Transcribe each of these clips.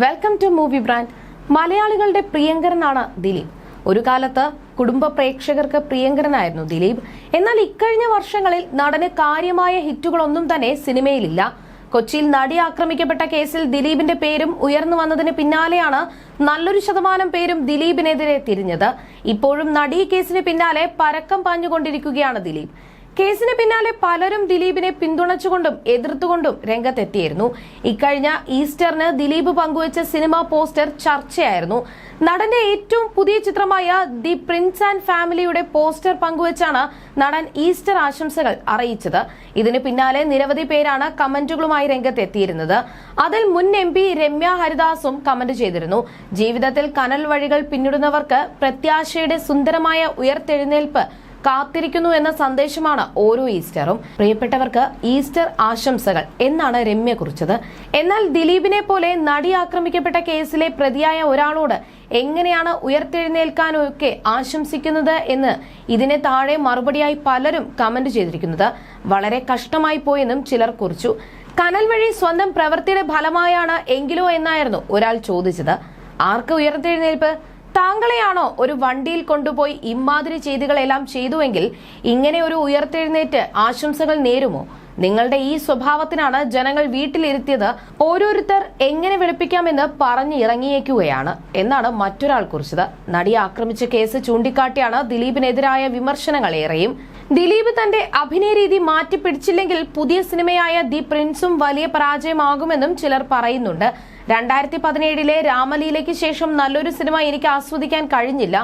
Welcome to movie brand മലയാളികളുടെ പ്രിയങ്കരനാണ് ദിലീപ്. ഒരു കാലത്ത് കുടുംബ പ്രേക്ഷകർക്ക് പ്രിയങ്കരനായിരുന്നു ദിലീപ്. എന്നാൽ ഇക്കഴിഞ്ഞ വർഷങ്ങളിൽ നടന് കാര്യമായ ഹിറ്റുകളൊന്നും തന്നെ സിനിമയിലില്ല. കൊച്ചിയിൽ നടി ആക്രമിക്കപ്പെട്ട കേസിൽ ദിലീപിന്റെ പേരും ഉയർന്നു വന്നതിന് പിന്നാലെയാണ് നല്ലൊരു ശതമാനം പേരും ദിലീപിനെതിരെ തിരിഞ്ഞത്. ഇപ്പോഴും നടി കേസിന് പിന്നാലെ പരക്കം പാഞ്ഞുകൊണ്ടിരിക്കുകയാണ് ദിലീപ്. കേസിന് പിന്നാലെ പലരും ദിലീപിനെ പിന്തുണച്ചുകൊണ്ടും എതിർത്തുകൊണ്ടും രംഗത്തെത്തിയിരുന്നു. ഇക്കഴിഞ്ഞ ഈസ്റ്ററിന് ദിലീപ് പങ്കുവച്ച സിനിമ പോസ്റ്റർ ചർച്ചയായിരുന്നു. നടന്റെ ഏറ്റവും പുതിയ ചിത്രമായ ദി പ്രിൻസ് ആൻഡ് ഫാമിലിയുടെ പോസ്റ്റർ പങ്കുവച്ചാണ് നടൻ ഈസ്റ്റർ ആശംസകൾ അറിയിച്ചത്. ഇതിന് പിന്നാലെ നിരവധി പേരാണ് കമന്റുകളുമായി രംഗത്തെത്തിയിരുന്നത്. അതിൽ മുൻ എം പി രമ്യ ഹരിദാസും കമന്റ് ചെയ്തിരുന്നു. ജീവിതത്തിൽ കനൽ വഴികൾ പിന്നിടുന്നവർക്ക് പ്രത്യാശയുടെ സുന്ദരമായ ഉയർത്തെഴുന്നേൽപ്പ് കാത്തിരിക്കുന്നു എന്ന സന്ദേശമാണ് ഓരോ ഈസ്റ്ററും. പ്രിയപ്പെട്ടവർക്ക് ഈസ്റ്റർ ആശംസകൾ. എന്നാണ് രമ്യ കുറിച്ചത്. എന്നാൽ ദിലീപിനെ പോലെ നടി ആക്രമിക്കപ്പെട്ട കേസിലെ പ്രതിയായ ഒരാളോട് എങ്ങനെയാണ് ഉയർത്തെഴുന്നേൽക്കാനൊക്കെ ആശംസിക്കുന്നത് എന്ന് ഇതിനെ താഴെ മറുപടിയായി പലരും കമന്റ് ചെയ്തിരിക്കുന്നത്. വളരെ കഷ്ടമായി പോയെന്നും ചിലർ കുറിച്ചു. കനൽ വഴി സ്വന്തം പ്രവൃത്തിയുടെ ഫലമായാണ് എങ്കിലോ എന്നായിരുന്നു ഒരാൾ ചോദിച്ചത്. ആർക്ക് ഉയർത്തെഴുന്നേൽപ്പ്? താങ്കളെയാണോ ഒരു വണ്ടിയിൽ കൊണ്ടുപോയി ഇമാതിരി ചെയ്തികളെല്ലാം ചെയ്തുവെങ്കിൽ ഇങ്ങനെ ഒരു ഉയർത്തെഴുന്നേറ്റ് ആശംസകൾ നേരുമോ? നിങ്ങളുടെ ഈ സ്വഭാവത്തിനാണ് ജനങ്ങൾ വീട്ടിലിരുത്തിയത് ഓരോരുത്തർ എങ്ങനെ വെളുപ്പിക്കാമെന്ന് പറഞ്ഞു ഇറങ്ങിയേക്കുകയാണ് എന്നാണ് മറ്റൊരാൾ കുറിച്ചത്. നടിയെ ആക്രമിച്ച കേസ് ചൂണ്ടിക്കാട്ടിയാണ് ദിലീപിനെതിരായ വിമർശനങ്ങൾ ഏറെയും ദിലീപ് തന്റെ അഭിനയ രീതി മാറ്റിപ്പിടിച്ചില്ലെങ്കിൽ പുതിയ സിനിമയായ ദി പ്രിൻസും വലിയ പരാജയമാകുമെന്നും ചിലർ പറയുന്നുണ്ട്. രണ്ടായിരത്തി പതിനേഴിലെ രാമലീലയ്ക്ക് ശേഷം നല്ലൊരു സിനിമ എനിക്ക് ആസ്വദിക്കാൻ കഴിഞ്ഞില്ല.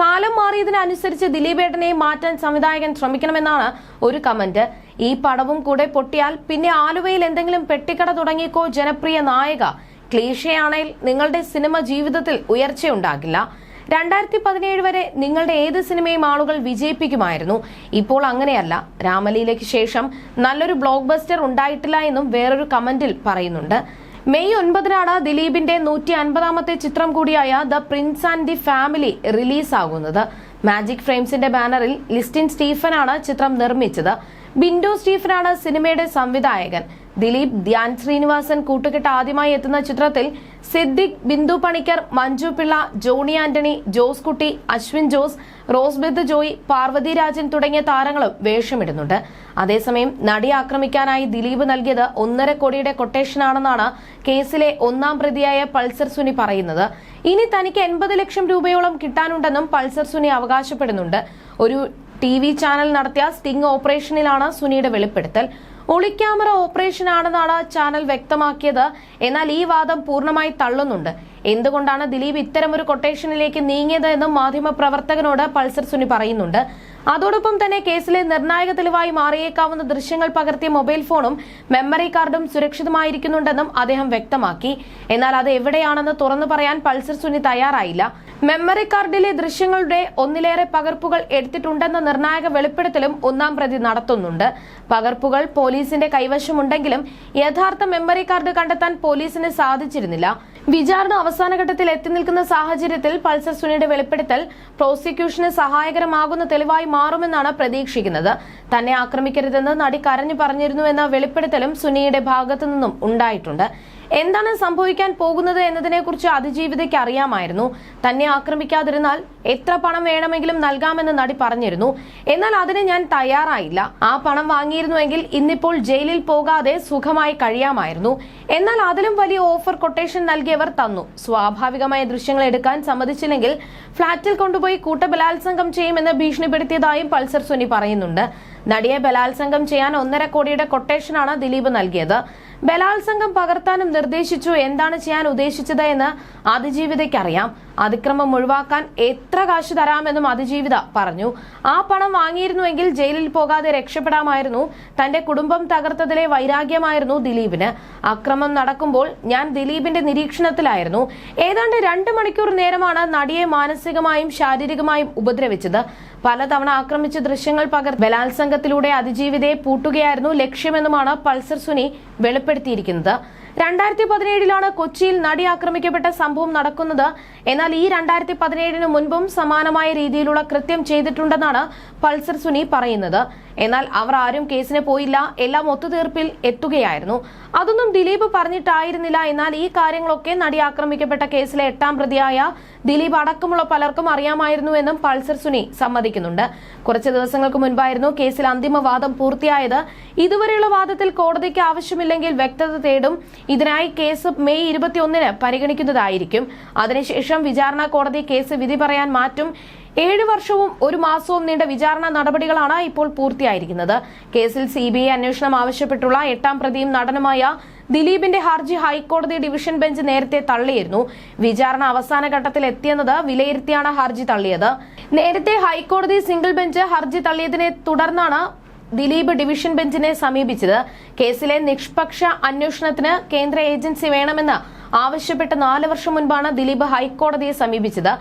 കാലം മാറിയതിനനുസരിച്ച് ദിലീപേട്ടനെ മാറ്റാൻ സംവിധായകൻ ശ്രമിക്കണമെന്നാണ് ഒരു കമന്റ്. ഈ പടവും കൂടെ പൊട്ടിയാൽ പിന്നെ ആലുവയിൽ എന്തെങ്കിലും പെട്ടിക്കട തുടങ്ങിക്കോ ജനപ്രിയ നായക? ക്ലീഷയാണെങ്കിൽ നിങ്ങളുടെ സിനിമ ജീവിതത്തിൽ ഉയർച്ചയുണ്ടാകില്ല. രണ്ടായിരത്തി പതിനേഴ് വരെ നിങ്ങളുടെ ഏത് സിനിമയും ആളുകൾ വിജയിപ്പിക്കുമായിരുന്നു. ഇപ്പോൾ അങ്ങനെയല്ല. രാമലീലയ്ക്ക് ശേഷം നല്ലൊരു ബ്ലോക്ക് ബസ്റ്റർ ഉണ്ടായിട്ടില്ല എന്നും വേറൊരു കമന്റിൽ പറയുന്നുണ്ട്. മെയ് ഒൻപതിനാണ് ദിലീപിന്റെ നൂറ്റി അൻപതാമത്തെ ചിത്രം കൂടിയായ the prince and the family റിലീസാകുന്നത്. Magic ഫ്രെയിംസിന്റെ ബാനറിൽ ലിസ്റ്റിൻ സ്റ്റീഫനാണ് ചിത്രം നിർമ്മിച്ചത്. ബിൻഡോ സ്റ്റീഫനാണ് സിനിമയുടെ സംവിധായകൻ. ദിലീപ് ധ്യാൻ ശ്രീനിവാസൻ കൂട്ടുകെട്ട് ആദ്യമായി എത്തുന്ന ചിത്രത്തിൽ സിദ്ദിഖ് ബിന്ദു പണിക്കർ മഞ്ജു പിള്ള ജോണി ആന്റണി ജോസ് കുട്ടി അശ്വിൻ ജോസ് റോസ്ബെത്ത് ജോയ് പാർവതി രാജൻ തുടങ്ങിയ താരങ്ങളും വേഷമിടുന്നുണ്ട്. അതേസമയം നടി ആക്രമിക്കാനായി ദിലീപ് നൽകിയത് ഒന്നര കോടിയുടെ കൊട്ടേഷനാണെന്നാണ് കേസിലെ ഒന്നാം പ്രതിയായ പൾസർ സുനി പറയുന്നത്. ഇനി തനിക്ക് എൺപത് ലക്ഷം രൂപയോളം കിട്ടാനുണ്ടെന്നും പൾസർ സുനി അവകാശപ്പെടുന്നുണ്ട്. ഒരു ടി ചാനൽ നടത്തിയ സ്റ്റിംഗ് ഓപ്പറേഷനിലാണ് സുനിയുടെ വെളിപ്പെടുത്തൽ. ഒളിക്യാമറ ഓപ്പറേഷൻ ആണെന്നാണ് ചാനൽ വ്യക്തമാക്കിയത്. എന്നാൽ ഈ വാദം പൂർണമായി തള്ളുന്നുണ്ട്. എന്തുകൊണ്ടാണ് ദിലീപ് ഇത്തരമൊരു കൊട്ടേഷനിലേക്ക് നീങ്ങിയത് എന്നും മാധ്യമപ്രവർത്തകനോട് പൾസർ സുനി പറയുന്നുണ്ട്. അതോടൊപ്പം തന്നെ കേസിലെ നിർണായക തെളിവായി മാറിയേക്കാവുന്ന ദൃശ്യങ്ങൾ പകർത്തിയ മൊബൈൽ ഫോണും മെമ്മറി കാർഡും സുരക്ഷിതമായിരിക്കുന്നുണ്ടെന്നും അദ്ദേഹം വ്യക്തമാക്കി. എന്നാൽ അത് എവിടെയാണെന്ന് തുറന്നു പറയാൻ പൾസർ സുനി തയ്യാറായില്ല. മെമ്മറി കാർഡിലെ ദൃശ്യങ്ങളുടെ ഒന്നിലേറെ പകർപ്പുകൾ എടുത്തിട്ടുണ്ടെന്ന നിർണായക വെളിപ്പെടുത്തലും ഒന്നാം പ്രതി നടത്തുന്നുണ്ട്. പകർപ്പുകൾ പോലീസിന്റെ കൈവശമുണ്ടെങ്കിലും യഥാർത്ഥ മെമ്മറി കാർഡ് കണ്ടെത്താൻ പോലീസിന് സാധിച്ചിരുന്നില്ല. വിചാരണ അവസാന ഘട്ടത്തിൽ എത്തി നിൽക്കുന്ന സാഹചര്യത്തിൽ പൾസർ സുനിയുടെ വെളിപ്പെടുത്തൽ പ്രോസിക്യൂഷന് സഹായകരമാകുന്ന തെളിവായി മാറുമെന്നാണ് പ്രതീക്ഷിക്കുന്നത്. തന്നെ ആക്രമിക്കരുതെന്ന് നടി കരഞ്ഞു പറഞ്ഞിരുന്നുവെന്ന വെളിപ്പെടുത്തലും സുനിയുടെ ഭാഗത്തു നിന്നും ഉണ്ടായിട്ടുണ്ട്. എന്താണ് സംഭവിക്കാൻ പോകുന്നത് എന്നതിനെക്കുറിച്ച് അതിജീവിതയ്ക്ക് അറിയാമായിരുന്നു. തന്നെ ആക്രമിക്കാതിരുന്നാൽ എത്ര പണം വേണമെങ്കിലും നൽകാമെന്ന് നടി പറഞ്ഞിരുന്നു. എന്നാൽ അതിന് ഞാൻ തയ്യാറായില്ല. ആ പണം വാങ്ങിയിരുന്നുവെങ്കിൽ ഇന്നിപ്പോൾ ജയിലിൽ പോകാതെ സുഖമായി കഴിയാമായിരുന്നു. എന്നാൽ അതിലും വലിയ ഓഫർ കൊട്ടേഷൻ നൽകിയവർ തന്നു. സ്വാഭാവികമായ ദൃശ്യങ്ങൾ എടുക്കാൻ സമ്മതിച്ചില്ലെങ്കിൽ ഫ്ളാറ്റിൽ കൊണ്ടുപോയി കൂട്ടബലാത്സംഗം ചെയ്യുമെന്ന് ഭീഷണിപ്പെടുത്തിയതായും പൾസർ സുനി പറയുന്നുണ്ട്. നടിയെ ബലാത്സംഗം ചെയ്യാൻ ഒന്നര കോടിയുടെ കൊട്ടേഷനാണ് ദിലീപ് നൽകിയത്. ബലാത്സംഗം പകർത്താനും നിർദ്ദേശിച്ചു എന്താണ് ചെയ്യാൻ ഉദ്ദേശിച്ചത് എന്ന് അതിജീവിതയ്ക്കറിയാം അതിക്രമം ഒഴിവാക്കാൻ എത്ര കാശ് തരാമെന്നും അതിജീവിത പറഞ്ഞു. ആ പണം വാങ്ങിയിരുന്നുവെങ്കിൽ ജയിലിൽ പോകാതെ രക്ഷപ്പെടാമായിരുന്നു. തന്റെ കുടുംബം തകർത്തതിലെ വൈരാഗ്യമായിരുന്നു ദിലീപിന്. അക്രമം നടക്കുമ്പോൾ ഞാൻ ദിലീപിന്റെ നിരീക്ഷണത്തിലായിരുന്നു. ഏതാണ്ട് രണ്ട് മണിക്കൂർ നേരമാണ് നടിയെ മാനസികമായും ശാരീരികമായും ഉപദ്രവിച്ചത്. പലതവണ ആക്രമിച്ച ദൃശ്യങ്ങൾ പകർ ബലാത്സംഗത്തിലൂടെ അതിജീവിതയെ പൂട്ടുകയായിരുന്നു ലക്ഷ്യമെന്നുമാണ് പൾസർ സുനി വെളിപ്പെടുത്തിയിരിക്കുന്നത്. രണ്ടായിരത്തി പതിനേഴിലാണ് കൊച്ചിയിൽ നടി ആക്രമിക്കപ്പെട്ട സംഭവം നടക്കുന്നത്. എന്നാൽ ഈ രണ്ടായിരത്തി പതിനേഴിന് മുൻപും സമാനമായ രീതിയിലുള്ള കൃത്യം ചെയ്തിട്ടുണ്ടെന്നാണ് പൾസർ സുനി പറയുന്നത്. എന്നാൽ അവർ ആരും കേസിന് പോയില്ല. എല്ലാം ഒത്തുതീർപ്പിൽ എത്തുകയായിരുന്നു. അതൊന്നും ദിലീപ് പറഞ്ഞിട്ടായിരുന്നില്ല. എന്നാൽ ഈ കാര്യങ്ങളൊക്കെ നടി ആക്രമിക്കപ്പെട്ട കേസിലെ എട്ടാം പ്രതിയായ ദിലീപ് അടക്കമുള്ള പലർക്കും അറിയാമായിരുന്നുവെന്നും പൾസർ സുനി സമ്മതിക്കുന്നുണ്ട്. കുറച്ച് ദിവസങ്ങൾക്ക് മുൻപായിരുന്നു കേസിൽ അന്തിമ വാദം പൂർത്തിയായത്. ഇതുവരെയുള്ള വാദത്തിൽ കോടതിക്ക് ആവശ്യമില്ലെങ്കിൽ വ്യക്തത തേടും. ഇതിനായി കേസ് മെയ് ഇരുപത്തിയൊന്നിന് പരിഗണിക്കുന്നതായിരിക്കും. അതിനുശേഷം വിചാരണ കോടതി കേസ് വിധി പറയാൻ മാറ്റും. ഏഴ് വർഷവും ഒരു മാസവും നീണ്ട വിചാരണ നടപടികളാണ് ഇപ്പോൾ പൂർത്തിയായിരിക്കുന്നത്. കേസിൽ സി ബി ഐ അന്വേഷണം ആവശ്യപ്പെട്ടുള്ള എട്ടാം പ്രതിയും നടനുമായ ദിലീപിന്റെ ഹർജി ഹൈക്കോടതി ഡിവിഷൻ ബെഞ്ച് നേരത്തെ തള്ളിയിരുന്നു. വിചാരണ അവസാന ഘട്ടത്തിൽ എത്തിയെന്നത് വിലയിരുത്തിയാണ് ഹർജി തള്ളിയത്. നേരത്തെ ഹൈക്കോടതി സിംഗിൾ ബെഞ്ച് ഹർജി തള്ളിയതിനെ തുടർന്നാണ് ദിലീപ് ഡിവിഷൻ ബെഞ്ചിനെ സമീപിച്ചത്. കേസിലെ നിഷ്പക്ഷ അന്വേഷണത്തിന് കേന്ദ്ര ഏജൻസി വേണമെന്ന് ആവശ്യപ്പെട്ട് നാല് വർഷം മുൻപാണ് ദിലീപ് ഹൈക്കോടതിയെ സമീപിച്ചത്.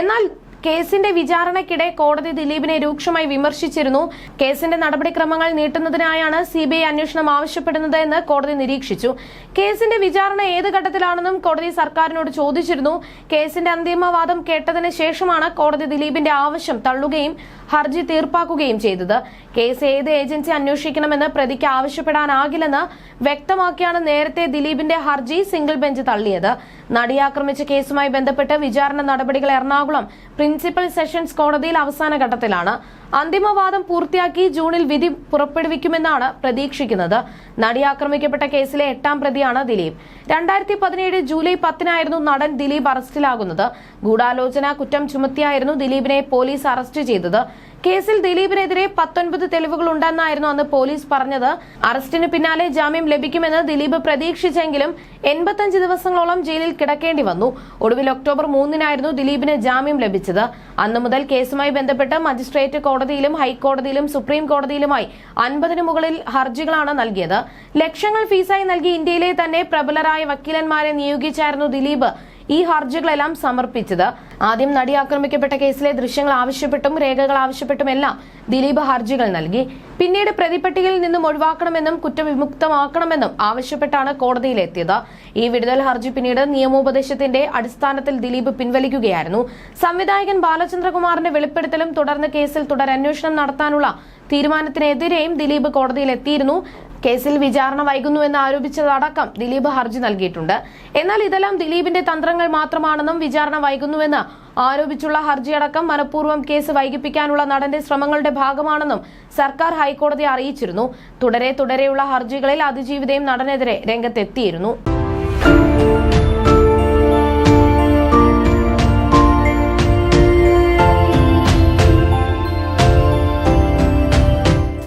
എന്നാൽ കേസിന്റെ വിചാരണയ്ക്കിടെ കോടതി ദിലീപിനെ രൂക്ഷമായി വിമർശിച്ചിരുന്നു. കേസിന്റെ നടപടിക്രമങ്ങൾ നീട്ടുന്നതിനായാണ് സി ബി ഐ അന്വേഷണം ആവശ്യപ്പെടുന്നത് എന്ന് കോടതി നിരീക്ഷിച്ചു. കേസിന്റെ വിചാരണ ഏത് ഘട്ടത്തിലാണെന്നും കോടതി സർക്കാരിനോട് ചോദിച്ചിരുന്നു. കേസിന്റെ അന്തിമവാദം കേട്ടതിന് ശേഷമാണ് കോടതി ദിലീപിന്റെ ആവശ്യം തള്ളുകയും ഹർജി തീർപ്പാക്കുകയും ചെയ്തത്. കേസ് ഏത് ഏജൻസി അന്വേഷിക്കണമെന്ന് പ്രതിക്ക് ആവശ്യപ്പെടാനാകില്ലെന്ന് വ്യക്തമാക്കിയാണ് നേരത്തെ ദിലീപിന്റെ ഹർജി സിംഗിൾ ബെഞ്ച് തള്ളിയത്. നടിയാക്രമിച്ച കേസുമായി ബന്ധപ്പെട്ട് വിചാരണ നടപടികൾ എറണാകുളം പ്രിൻസിപ്പൽ സെഷൻസ് കോടതിയിൽ അവസാന ഘട്ടത്തിലാണ്. അന്തിമവാദം പൂർത്തിയാക്കി ജൂണിൽ വിധി പുറപ്പെടുവിക്കുമെന്നാണ് പ്രതീക്ഷിക്കുന്നത്. നടി ആക്രമിക്കപ്പെട്ട കേസിലെ എട്ടാം പ്രതിയാണ് ദിലീപ്. രണ്ടായിരത്തി പതിനേഴ് ജൂലൈ പത്തിനായിരുന്നു നടൻ ദിലീപ് അറസ്റ്റിലാകുന്നത്. ഗൂഢാലോചന കുറ്റം ചുമത്തിയായിരുന്നു ദിലീപിനെ പോലീസ് അറസ്റ്റ് ചെയ്തത്. കേസിൽ ദിലീപിനെതിരെ പത്തൊൻപത് തെളിവുകൾ ഉണ്ടെന്നായിരുന്നു അന്ന് പോലീസ് പറഞ്ഞത്. അറസ്റ്റിന് പിന്നാലെ ജാമ്യം ലഭിക്കുമെന്ന് ദിലീപ് പ്രതീക്ഷിച്ചെങ്കിലും എൺപത്തഞ്ച് ദിവസങ്ങളോളം ജയിലിൽ കിടക്കേണ്ടി വന്നു. ഒടുവിൽ ഒക്ടോബർ മൂന്നിനായിരുന്നു ദിലീപിന് ജാമ്യം ലഭിച്ചത്. അന്നു മുതൽ കേസുമായി ബന്ധപ്പെട്ട് മജിസ്ട്രേറ്റ് കോടതിയിലും ഹൈക്കോടതിയിലും സുപ്രീം കോടതിയിലുമായി അൻപതിനു മുകളിൽ ഹർജികളാണ് നൽകിയത്. ലക്ഷങ്ങൾ ഫീസായി നൽകി ഇന്ത്യയിലെ തന്നെ പ്രബലരായ വക്കീലന്മാരെ നിയോഗിച്ചായിരുന്നു ദിലീപ് ഈ ഹർജികളെല്ലാം സമർപ്പിച്ചത്. ആദ്യം നടി ആക്രമിക്കപ്പെട്ട കേസിലെ ദൃശ്യങ്ങൾ ആവശ്യപ്പെട്ടും രേഖകൾ ആവശ്യപ്പെട്ടുമെല്ലാം ദിലീപ് ഹർജികൾ നൽകി. പിന്നീട് പ്രതിപട്ടികയിൽ നിന്നും ഒഴിവാക്കണമെന്നും കുറ്റവിമുക്തമാക്കണമെന്നും ആവശ്യപ്പെട്ടാണ് കോടതിയിലെത്തിയത്. ഈ വിടുതൽ ഹർജി പിന്നീട് നിയമോപദേശത്തിന്റെ അടിസ്ഥാനത്തിൽ ദിലീപ് പിൻവലിക്കുകയായിരുന്നു. സംവിധായകൻ ബാലചന്ദ്രകുമാറിന്റെ വെളിപ്പെടുത്തലും തുടർന്ന് കേസിൽ തുടരന്വേഷണം നടത്താനുള്ള തീരുമാനത്തിനെതിരെയും ദിലീപ് കോടതിയിൽ എത്തിയിരുന്നു കേസിൽ വിചാരണ വൈകുന്നുവെന്ന് ആരോപിച്ചതടക്കം ദിലീപ് ഹർജി നൽകിയിട്ടുണ്ട്. എന്നാൽ ഇതെല്ലാം ദിലീപിന്റെ തന്ത്രങ്ങൾ മാത്രമാണെന്നും വിചാരണ വൈകുന്നുവെന്ന് ആരോപിച്ചുള്ള ഹർജിയടക്കം മനഃപൂർവം കേസ് വൈകിപ്പിക്കാനുള്ള നടന്റെ ശ്രമങ്ങളുടെ ഭാഗമാണെന്നും സർക്കാർ ഹൈക്കോടതിയെ അറിയിച്ചിരുന്നു. തുടരെ തുടരെയുള്ള ഹർജികളിൽ അതിജീവിതയും നടനെതിരെ രംഗത്തെത്തിയിരുന്നു.